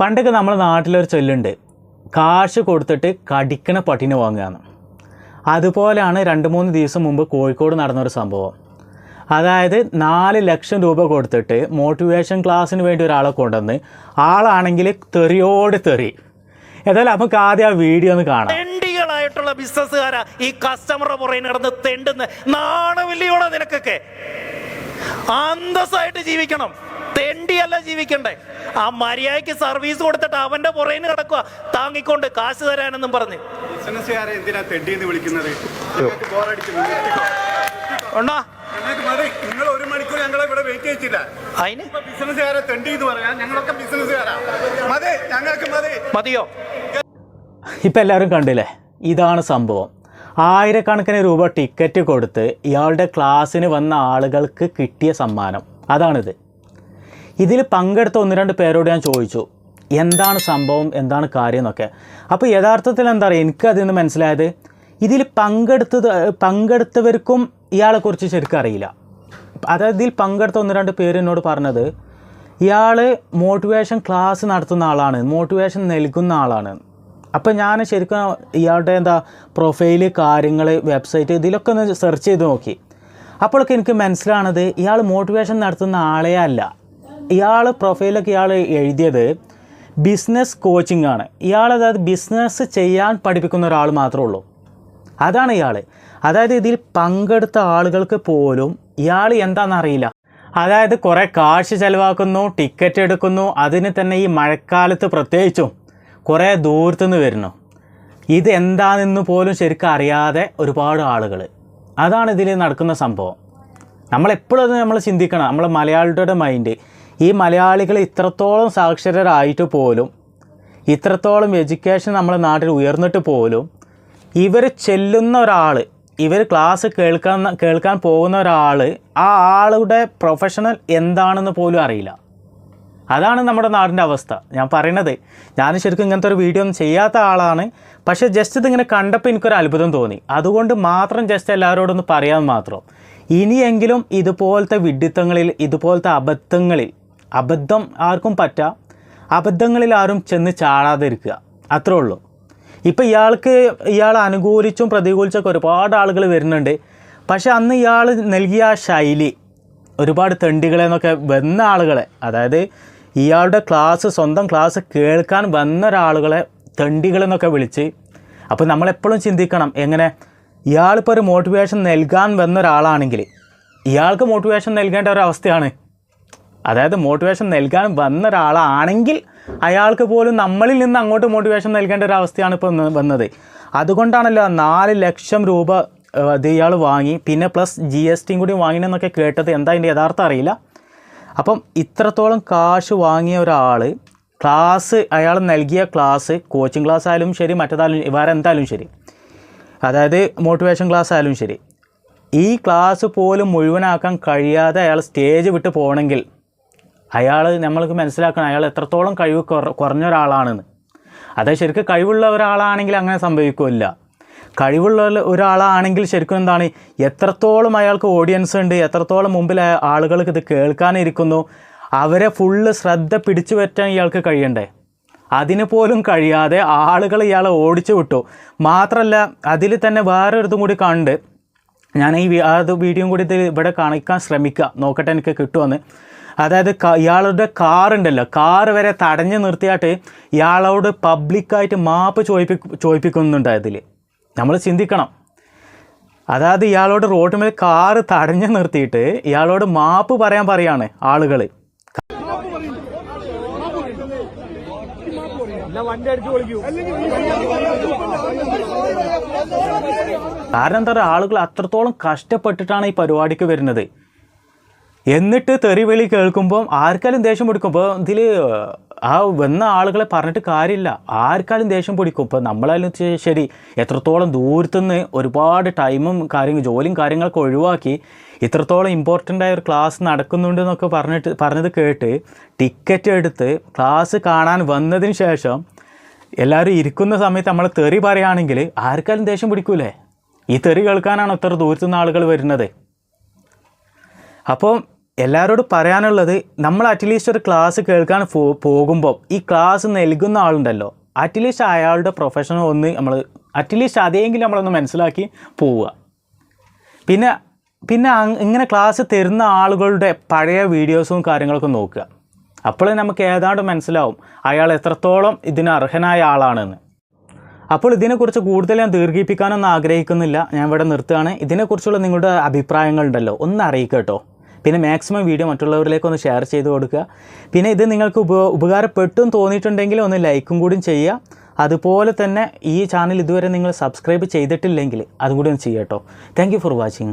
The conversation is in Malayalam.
പണ്ടൊക്കെ നമ്മുടെ നാട്ടിലൊരു ചൊല്ലുണ്ട് കാശ് കൊടുത്തിട്ട് കടിക്കണ പട്ടിനെ വാങ്ങുകയാണ് അതുപോലെയാണ് രണ്ട് മൂന്ന് ദിവസം മുമ്പ് കോഴിക്കോട് നടന്നൊരു സംഭവം. അതായത് നാല് ലക്ഷം രൂപ കൊടുത്തിട്ട് മോട്ടിവേഷൻ ക്ലാസ്സിന് വേണ്ടി ഒരാളെ കൊണ്ടുവന്ന് ആളാണെങ്കിൽ തെറിയോട് തെറി. ഏതായാലും നമുക്ക് ആദ്യം ആ വീഡിയോ ഒന്ന് കാണാം. തെണ്ടികളായിട്ടുള്ള ബിസിനസ്സുകാരാ ഈ കസ്റ്റമറുടെ പുറകെ നടന്ന് തെണ്ടുന്ന നാണമില്ലയോടെ നിനക്കൊക്കെ? അന്തസ്സായിട്ട് ജീവിക്കണം. തെണ്ടിയല്ല ജീവിക്കണ്ടേ. ആ മര്യാദയ്ക്ക് സർവീസ് കൊടുത്തിട്ട് അവന്റെ പുറയിന് കിടക്കുക താങ്ങിക്കൊണ്ട് കാശ് തരാനെന്നും പറഞ്ഞ്. ഉണ്ടോ നിങ്ങൾ ഒരു മണിക്കൂർ ഞങ്ങളെ ഇവിടെ വെയിറ്റ് ചെയ്യിച്ചില്ല അതിന് ഇപ്പൊ ബിസിനസ്സുകാരെ തെണ്ടി എന്ന് പറയാം. ഞങ്ങളൊക്കെ ബിസിനസ്സുകാരാ. മതി. ഞങ്ങൾക്ക് മതി. മതിയോ? ഇപ്പം എല്ലാവരും കണ്ടില്ലേ? ഇതാണ് സംഭവം. ആയിരക്കണക്കിന് രൂപ ടിക്കറ്റ് കൊടുത്ത് ഇയാളുടെ ക്ലാസ്സിന് വന്ന ആളുകൾക്ക് കിട്ടിയ സമ്മാനം. അതാണിത്. ഇതിൽ പങ്കെടുത്ത ഒന്ന് രണ്ട് പേരോട് ഞാൻ ചോദിച്ചു എന്താണ് സംഭവം എന്താണ് കാര്യം എന്നൊക്കെ. അപ്പോൾ യഥാർത്ഥത്തിൽ എന്താ പറയുക എനിക്കതിൽ നിന്ന് മനസ്സിലായത് ഇതിൽ പങ്കെടുത്തത് പങ്കെടുത്തവർക്കും ഇയാളെക്കുറിച്ച് ശരിക്കും അറിയില്ല. അതായത് ഇതിൽ പങ്കെടുത്ത ഒന്ന് രണ്ട് പേര് എന്നോട് പറഞ്ഞത് ഇയാൾ മോട്ടിവേഷൻ ക്ലാസ് നടത്തുന്ന ആളാണ് മോട്ടിവേഷൻ നൽകുന്ന ആളാണ്. അപ്പോൾ ഞാൻ ശരിക്കും ഇയാളുടെ എന്താ പ്രൊഫൈൽ കാര്യങ്ങൾ വെബ്സൈറ്റ് ഇതിലൊക്കെ ഒന്ന് സെർച്ച് ചെയ്ത് നോക്കി. അപ്പോഴൊക്കെ എനിക്ക് മനസ്സിലാണത് ഇയാൾ മോട്ടിവേഷൻ നടത്തുന്ന ആളേ അല്ല. ഇയാൾ പ്രൊഫൈലൊക്കെ ഇയാൾ എഴുതിയത് ബിസിനസ് കോച്ചിങ് ആണ്. ഇയാൾ അതായത് ബിസിനസ് ചെയ്യാൻ പഠിപ്പിക്കുന്ന ഒരാൾ മാത്രമേ ഉള്ളൂ. അതാണ് ഇയാൾ അതായത് ഇതിൽ പങ്കെടുത്ത ആളുകൾക്ക് പോലും ഇയാൾ എന്താണെന്നറിയില്ല അതായത് കുറേ കാശ് ചിലവാക്കുന്നു ടിക്കറ്റ് എടുക്കുന്നു അതിന് തന്നെ ഈ മഴക്കാലത്ത് പ്രത്യേകിച്ചും കുറേ ദൂരത്തുനിന്ന് വരുന്നു. ഇത് എന്താണെന്ന് പോലും ശരിക്കും അറിയാതെ ഒരുപാട് ആളുകൾ അതാണ് ഇതിൽ നടക്കുന്ന സംഭവം. നമ്മളെപ്പോഴും നമ്മൾ ചിന്തിക്കണം. നമ്മൾ മലയാളികളുടെ മൈൻഡ് ഈ മലയാളികൾ ഇത്രത്തോളം സാക്ഷരരായിട്ട് പോലും ഇത്രത്തോളം എഡ്യൂക്കേഷൻ നമ്മുടെ നാട്ടിൽ ഉയർന്നിട്ട് പോലും ഇവർ ചെല്ലുന്ന ഒരാൾ ഇവർ ക്ലാസ് കേൾക്കാൻ കേൾക്കാൻ പോകുന്ന ഒരാൾ ആ ആളുടെ പ്രൊഫഷണൽ എന്താണെന്ന് പോലും അറിയില്ല. അതാണ് നമ്മുടെ നാടിന്റെ അവസ്ഥ. ഞാൻ പറയണത് ഞാൻ ശരിക്കും ഇങ്ങനത്തെ ഒരു വീഡിയോ ഒന്നും ചെയ്യാത്ത ആളാണ് പക്ഷേ ജസ്റ്റ് ഇതിങ്ങനെ കണ്ടപ്പോൾ എനിക്കൊരു അത്ഭുതം തോന്നി. അതുകൊണ്ട് മാത്രം ജസ്റ്റ് എല്ലാവരോടൊന്ന് പറയാൻ മാത്രം. ഇനിയെങ്കിലും ഇതുപോലത്തെ വിഡിത്തങ്ങളിൽ ഇതുപോലത്തെ അബദ്ധങ്ങളിൽ അബദ്ധം ആർക്കും പറ്റാം. അബദ്ധങ്ങളിൽ ആരും ചെന്ന് ചാടാതിരിക്കുക. അത്രേ ഉള്ളൂ. ഇപ്പം ഇയാൾക്ക് ഇയാൾ അനുകൂലിച്ചും പ്രതികൂലിച്ചൊക്കെ ഒരുപാട് ആളുകൾ വരുന്നുണ്ട്. പക്ഷേ അന്ന് ഇയാൾ നൽകിയ ആ ശൈലി ഒരുപാട് തെണ്ടികളെ എന്നൊക്കെ വന്ന ആളുകളെ അതായത് ഇയാളുടെ ക്ലാസ് സ്വന്തം ക്ലാസ് കേൾക്കാൻ വന്ന ഒരാളുകളെ തെണ്ടികളെന്നൊക്കെ വിളിച്ച് അപ്പോൾ നമ്മളെപ്പോഴും ചിന്തിക്കണം എങ്ങനെ ഇയാളിപ്പോൾ ഒരു മോട്ടിവേഷൻ നൽകാൻ വന്ന ഒരാളാണെങ്കിൽ ഇയാൾക്ക് മോട്ടിവേഷൻ നൽകേണ്ട ഒരു അവസ്ഥയാണ് അതായത് മോട്ടിവേഷൻ നൽകാൻ വന്ന ഒരാളാണെങ്കിൽ അയാൾക്ക് പോലും നമ്മളിൽ നിന്ന് അങ്ങോട്ട് മോട്ടിവേഷൻ നൽകേണ്ട ഒരു അവസ്ഥയാണ് ഇപ്പോൾ വന്നത്. അതുകൊണ്ടാണല്ലോ നാല് ലക്ഷം രൂപ അത് ഇയാൾ വാങ്ങി. പിന്നെ പ്ലസ് ജി എസ് ടിയും കൂടി വാങ്ങിയെന്നൊക്കെ കേട്ടത് എന്താ അതിന്റെ യഥാർത്ഥം അറിയില്ല. അപ്പം ഇത്രത്തോളം കാശ് വാങ്ങിയ ഒരാൾ ക്ലാസ് അയാൾ നൽകിയ ക്ലാസ് കോച്ചിങ് ക്ലാസ് ആയാലും ശരി മറ്റേതായാലും വേറെ എന്തായാലും ശരി. അതായത് മോട്ടിവേഷൻ ക്ലാസ് ആയാലും ശരി. ഈ ക്ലാസ് പോലും മുഴുവനാക്കാൻ കഴിയാതെ അയാൾ സ്റ്റേജ് വിട്ട് പോകണമെങ്കിൽ അയാൾ നമ്മൾക്ക് മനസ്സിലാക്കണം അയാൾ എത്രത്തോളം കഴിവ് കുറഞ്ഞ ഒരാളാണെന്ന്. അത് ശരിക്കും കഴിവുള്ള ഒരാളാണെങ്കിൽ അങ്ങനെ സംഭവിക്കില്ല കഴിവുള്ള ഒരു- ഒരാളാണെങ്കിൽ ശരിക്കും എന്താണ് എത്രത്തോളം അയാൾക്ക് ഓഡിയൻസ് ഉണ്ട് എത്രത്തോളം മുമ്പിൽ ആളുകൾക്ക് ഇത് കേൾക്കാനിരിക്കുന്നു അവരെ ഫുള്ള് ശ്രദ്ധ പിടിച്ചു പറ്റാൻ ഇയാൾക്ക് കഴിയണ്ടേ? അതിന് പോലും കഴിയാതെ ആളുകൾ ഇയാളെ ഓടിച്ചു വിട്ടു. മാത്രമല്ല അതിൽ തന്നെ വേറൊരിതും കൂടി കണ്ട് ഞാൻ ഈ അത് വീഡിയോയും കൂടി ഇത് ഇവിടെ കാണിക്കാൻ ശ്രമിക്കുക നോക്കട്ടെ എനിക്ക് കിട്ടുമെന്ന് അതായത് ഇയാളുടെ കാർ ഉണ്ടല്ലോ. കാർ വരെ തടഞ്ഞു നിർത്തിയായിട്ട് ഇയാളോട് പബ്ലിക്കായിട്ട് മാപ്പ് ചോദിപ്പി ചോദിപ്പിക്കുന്നുണ്ട് അതിൽ നമ്മൾ ചിന്തിക്കണം. അതായത് ഇയാളോട് റോഡ് മേൽ കാറ് തടഞ്ഞു നിർത്തിയിട്ട് ഇയാളോട് മാപ്പ് പറയാൻ പറയാണ് ആളുകൾ കാരണം എന്താ പറയുക ആളുകൾ അത്രത്തോളം കഷ്ടപ്പെട്ടിട്ടാണ് ഈ പരിപാടിക്ക് വരുന്നത്. എന്നിട്ട് തെറിവിളി കേൾക്കുമ്പോൾ ആർക്കാലും ദേഷ്യം പിടിക്കുമ്പോൾ ഇതിൽ ആ വന്ന ആളുകളെ പറഞ്ഞിട്ട് കാര്യമില്ല. ആർക്കാലും ദേഷ്യം പിടിക്കും. ഇപ്പോൾ നമ്മളാലും ശരി എത്രത്തോളം ദൂരത്തുനിന്ന് ഒരുപാട് ടൈമും കാര്യങ്ങൾ ജോലിയും കാര്യങ്ങളൊക്കെ ഒഴിവാക്കി ഇത്രത്തോളം ഇമ്പോർട്ടന്റ് ആയ ഒരു ക്ലാസ് നടക്കുന്നുണ്ട് എന്നൊക്കെ പറഞ്ഞിട്ട് പറഞ്ഞത് കേട്ട് ടിക്കറ്റ് എടുത്ത് ക്ലാസ് കാണാൻ വന്നതിന് ശേഷം എല്ലാവരും ഇരിക്കുന്ന സമയത്ത് നമ്മൾ തെറി പറയുകയാണെങ്കിൽ ആർക്കാലും ദേഷ്യം പിടിക്കൂലേ? ഈ തെറി കേൾക്കാനാണ് ഇത്ര ദൂരത്തുനിന്ന് ആളുകൾ വരുന്നത്? അപ്പോൾ എല്ലാവരോടും പറയാനുള്ളത് നമ്മൾ അറ്റ്ലീസ്റ്റ് ഒരു ക്ലാസ് കേൾക്കാൻ പോകുമ്പോൾ ഈ ക്ലാസ് നൽകുന്ന ആളുണ്ടല്ലോ. അറ്റ്ലീസ്റ്റ് അയാളുടെ പ്രൊഫഷൻ ഒന്ന് നമ്മൾ അറ്റ്ലീസ്റ്റ് അതെങ്കിലും നമ്മളൊന്ന് മനസ്സിലാക്കി പോവുക. പിന്നെ പിന്നെ ഇങ്ങനെ ക്ലാസ് തരുന്ന ആളുകളുടെ പഴയ വീഡിയോസും കാര്യങ്ങളൊക്കെ നോക്കുക. അപ്പോൾ നമുക്ക് ഏതാണ്ട് മനസ്സിലാവും അയാൾ എത്രത്തോളം ഇതിന് അർഹനായ ആളാണെന്ന്. അപ്പോൾ ഇതിനെക്കുറിച്ച് കൂടുതൽ ഞാൻ ദീർഘിപ്പിക്കാനൊന്നും ആഗ്രഹിക്കുന്നില്ല. ഞാൻ ഇവിടെ നിർത്തുകയാണ്. ഇതിനെക്കുറിച്ചുള്ള നിങ്ങളുടെ അഭിപ്രായങ്ങളുണ്ടല്ലോ. ഒന്ന് അറിയിക്കട്ടോ കേട്ടോ. പിന്നെ മാക്സിമം വീഡിയോ മറ്റുള്ളവരിലേക്ക് ഒന്ന് ഷെയർ ചെയ്ത് കൊടുക്കുക. പിന്നെ ഇത് നിങ്ങൾക്ക് ഉപ ഉപകാരപ്പെട്ടും തോന്നിയിട്ടുണ്ടെങ്കിൽ ഒന്ന് ലൈക്കും കൂടി ചെയ്യുക. അതുപോലെ തന്നെ ഈ ചാനൽ ഇതുവരെ നിങ്ങൾ സബ്സ്ക്രൈബ് ചെയ്തിട്ടില്ലെങ്കിൽ അതും കൂടി ഒന്ന് ചെയ്യാം കേട്ടോ താങ്ക് ഫോർ വാച്ചിങ്